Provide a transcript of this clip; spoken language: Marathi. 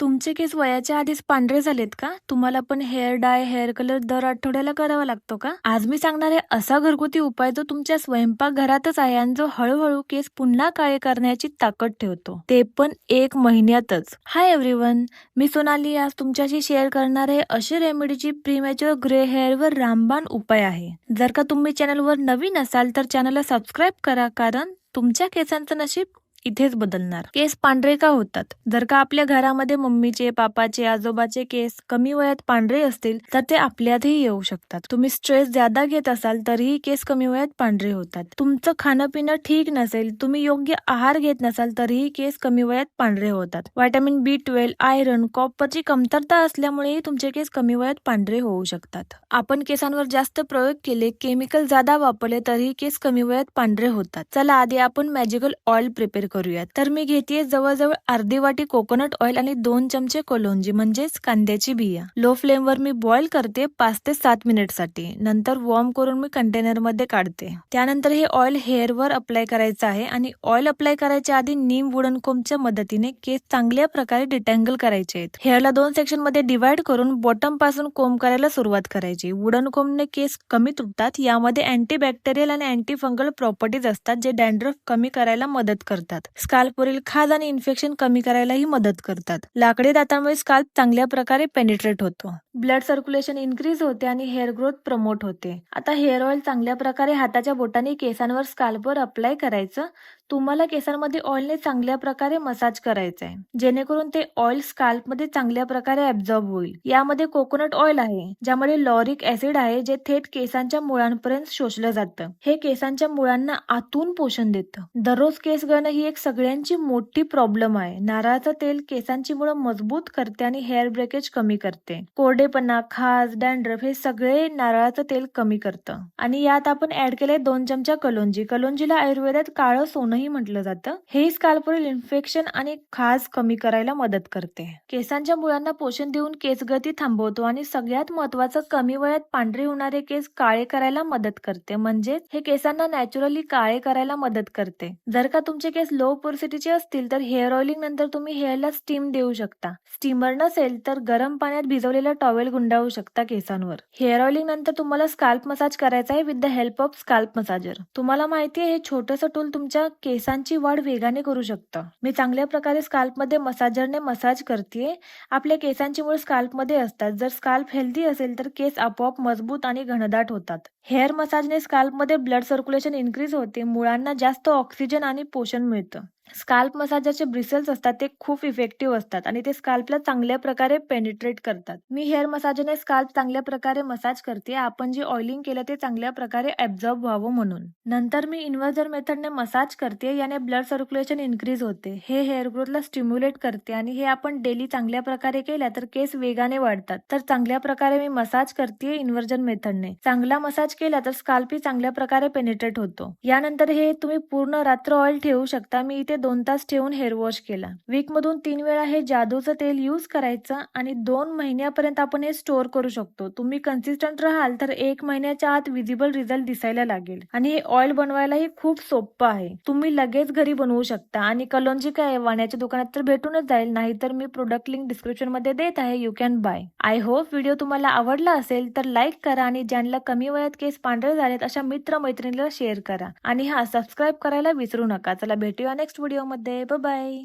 तुमचे केस वयाच्या आधीच पांढरे झालेत का? तुम्हाला पण हेअर डाय हेअर कलर दर आठवड्याला करावा लागतो का? आज मी सांगणार आहे असा घरगुती उपाय जो तुमच्या स्वयंपाक घरातच आहे आणि जो हळूहळू केस पुन्हा काळे करण्याची ताकद ठेवतो. ते पण एक महिन्यातच. हाय एव्हरीवन मी सोनाली आज तुमच्याशी शेअर करणार आहे अशी रेमेडीची प्रीमॅच्युअर ग्रे हेअर वर रामबाण उपाय आहे. जर का तुम्ही चॅनलवर नवीन असाल तर चॅनलला सबस्क्राईब करा कारण तुमच्या केसांचं नशीब इथेच बदलणार. केस पांढरे का होतात? जर का आपल्या घरामध्ये मम्मीचे पापाचे आजोबाचे केस कमी वयात पांढरे असतील तर ते आपल्यातही येऊ शकतात. तुम्ही स्ट्रेस ज्यादा घेत असाल तरीही केस कमी वयात पांढरे होतात. तुमचं खाणं पिणं ठीक नसेल तुम्ही योग्य आहार घेत नसाल तरीही केस कमी वयात पांढरे होतात. व्हिटॅमिन बी ट्वेल्व आयरन कॉपरची कमतरता असल्यामुळेही तुमचे केस कमी वयात पांढरे होऊ शकतात. आपण केसांवर जास्त प्रयोग केले केमिकल ज्यादा वापरले तरीही केस कमी वयात पांढरे होतात. चला आधी आपण मॅजिकल ऑइल प्रिपेअर करूयात. तर मी घेतेय जवळजवळ अर्धी वाटी कोकोनट ऑइल आणि दोन चमचे कोलोंजी म्हणजेच कांद्याची बिया. लो फ्लेमवर मी बॉईल करते पाच ते सात मिनिटसाठी नंतर वॉर्म करून मी कंटेनरमध्ये काढते. त्यानंतर हे ऑइल हेअर वर अप्लाय करायचं आहे आणि ऑइल अप्लाय करायच्या आधी नीम वुडन कोमच्या मदतीने केस चांगल्या प्रकारे डिटँगल करायचे आहेत. हेअरला दोन सेक्शनमध्ये डिवाइड करून बॉटमपासून कोंब करायला सुरुवात करायची. वुडन कोंबने केस कमी तुटतात यामध्ये अँटी बॅक्टेरियल आणि अँटी फंगल प्रॉपर्टीज असतात जे डॅन्ड्रफ कमी करायला मदत करतात. स्काल्पवरील खाज आणि इन्फेक्शन कमी करायलाही मदत करतात. लाकडी दातांमुळे स्काल्प चांगल्या प्रकारे पेनिट्रेट होतो. ब्लड सर्क्युलेशन इन्क्रीज होते आणि हेअर ग्रोथ प्रमोट होते. आता हेअर ऑइल चांगल्या प्रकारे हाताच्या बोटाने केसांवर स्काल्पवर अप्लाय करायचं. तुम्हाला केसांमध्ये ऑइलने चांगल्या प्रकारे मसाज करायचा आहे जेणेकरून ते ऑइल स्काल्पमध्ये चांगल्या प्रकारे ऍब्झॉर्ब होईल. यामध्ये कोकोनट ऑइल आहे ज्यामध्ये लॉरिक ऍसिड आहे जे थेट केसांच्या मुळांपर्यंत शोषलं जातं. हे केसांच्या मुळांना आतून पोषण देतं. दररोज केस गळणं ही एक सगळ्यांची मोठी प्रॉब्लेम आहे. नारळाचं तेल केसांची मुळं मजबूत करते आणि हेअर ब्रेकेज कमी करते. कोरडे कोरडेपणा खाज डॅन्ड्रफ हे सगळे नारळाचं तेल कमी करतं. आणि यात आपण ऍड केले दोन चमचा कलोंजी. कलोंजीला आयुर्वेदात काळं सोनंही म्हटलं जातं. हे स्काल्पवरील इन्फेक्शन आणि खाज कमी करायला मदत करते. केसांच्या मुळांना पोषण देऊन केस गती थांबवतो आणि सगळ्यात महत्वाचं कमी वयात पांढरे होणारे केस काळे करायला मदत करते. म्हणजे हे केसांना नॅचरली काळे करायला मदत करते. जर का तुमचे केस लो पोर्सिटीचे असतील तर हेअर ऑइलिंग नंतर तुम्ही हेअरला स्टीम देऊ शकता. स्टीमर नसेल तर गरम पाण्यात भिजवलेला टॉवेल गुंडाळू शकता केसांवर. हेअर ऑइलिंग नंतर तुम्हाला स्काल्प मसाज करायचा आहे with the help of scalp massager तुम्हाला माहिती आहे हे छोटंसं टूल तुमच्या केसांची वाढ वेगाने करू शकतं. मी चांगल्या प्रकारे स्काल्पमध्ये मसाजरने मसाज करते आपल्या केसांची मूळ स्काल्पमध्ये असतात. जर स्काल्प हेल्दी असेल तर केस आपोआप मजबूत आणि घनदाट होतात. हेअर मसाजने स्काल्पमध्ये ब्लड सर्क्युलेशन इन्क्रीज होते. मुळांना जास्त ऑक्सिजन आणि पोषण मिळतं. स्काल्प मसाजरचे ब्रिसल्स असतात ते खूप इफेक्टिव्ह असतात आणि ते स्काल्पला चांगल्या प्रकारे पेनिट्रेट करतात. मी हेअर मसाजने स्काल्प चांगल्या प्रकारे मसाज करते. आपण जे ऑइलिंग केलं ते चांगल्या प्रकारे ऍब्झॉर्ब व्हावं म्हणून. नंतर मी इन्व्हर्जर मेथडने मसाज करते. याने ब्लड सर्क्युलेशन इन्क्रीज होते. हे हेअर ग्रोथला स्टिम्युलेट करते आणि हे आपण डेली चांगल्या प्रकारे केल्या तर केस वेगाने वाढतात. तर चांगल्या प्रकारे मी मसाज करते इन्व्हर्जन मेथडने चांगला मसाज केला तर स्काल्पही चांगल्या प्रकारे पेनिट्रेट होतो. यानंतर हे तुम्ही पूर्ण रात्र ऑइल ठेवू शकता. मी इथे दोन तास ठेवून हेअर वॉश केला. वीक मधून तीन वेळा हे जादूचं तेल युज करायचं आणि दोन महिन्यापर्यंत आपण हे स्टोअर करू शकतो. तुम्ही कन्सिस्टंट राहाल तर एक महिन्याच्या आत विजिबल रिझल्ट दिसायला लागेल. आणि हे ऑइल बनवायलाही खूप सोपं आहे. तुम्ही लगेच घरी बनवू शकता आणि कलोंजी काय वाण्याच्या दुकानात तर भेटूनच जाईल. नाहीतर मी प्रोडक्ट लिंक डिस्क्रिप्शनमध्ये देत आहे. You can buy I hope video तुम्हाला आवडला असेल तर लाईक करा आणि ज्यांना कमी वयात केस पांढरे झालेत अशा मित्र मैत्रिणीला शेअर करा. आणि हा सबस्क्राईब करायला विसरू नका. चला भेटूया नेक्स्ट व्हिडिओमध्ये बाय